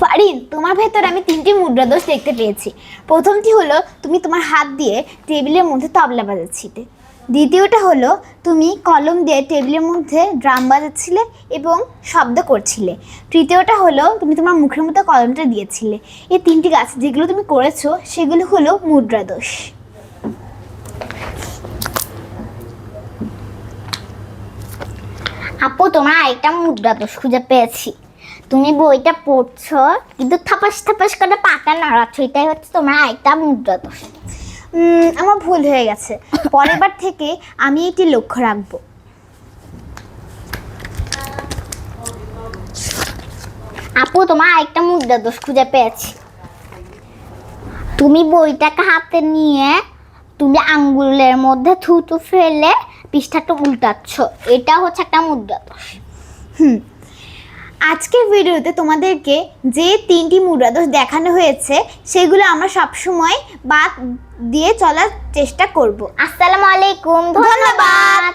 ফারিন, তোমার ভেতরে আমি তিনটি মুদ্রা দোষ দেখতে পেয়েছি। প্রথমটি হলো, তুমি তোমার হাত দিয়ে টেবিলের মধ্যে তবলা বাজাচ্ছিলে। দ্বিতীয়টা হলো, তুমি কলম দিয়ে টেবিলের মধ্যে ড্রাম বাজাচ্ছিলে এবং শব্দ করছিলে। তৃতীয়টা হলো, তুমি তোমার মুখের মধ্যে কলমটা দিয়েছিলে। এই তিনটি গাছ যেগুলো তুমি করেছ, সেগুলো হলো মুদ্রা দোষ। আপু তোমার আরেকটা মুদ্রা দোষ খুঁজে পেয়েছি। তুমি বইটা পড়ছো কিন্তু থাপাস থাপাস করে পাতা নাড়াচ্ছ এটাই হচ্ছে তোমার আরেকটা মুদ্রা দোষ উম, আমার ভুল হয়ে গেছে। পরের বার থেকে আমি এটি লক্ষ্য রাখব। আপু তোমার আরেকটা মুদ্রা দোষ খুঁজে পেয়েছি। তুমি বইটাকে হাতে নিয়ে তুমি আঙ্গুলের মধ্যে থুতু ফেলে পৃষ্ঠাটা উল্টাচ্ছ। এটা হচ্ছে একটা মুদ্রা। দোষ হুম। আজকের ভিডিওতে তোমাদেরকে যে তিনটি মুদ্রা দোষ দেখানো হয়েছে সেগুলো আমরা সবসময় বাদ দিয়ে চলার চেষ্টা করব। আসসালামু আলাইকুম ধন্যবাদ। ধন্যবাদ।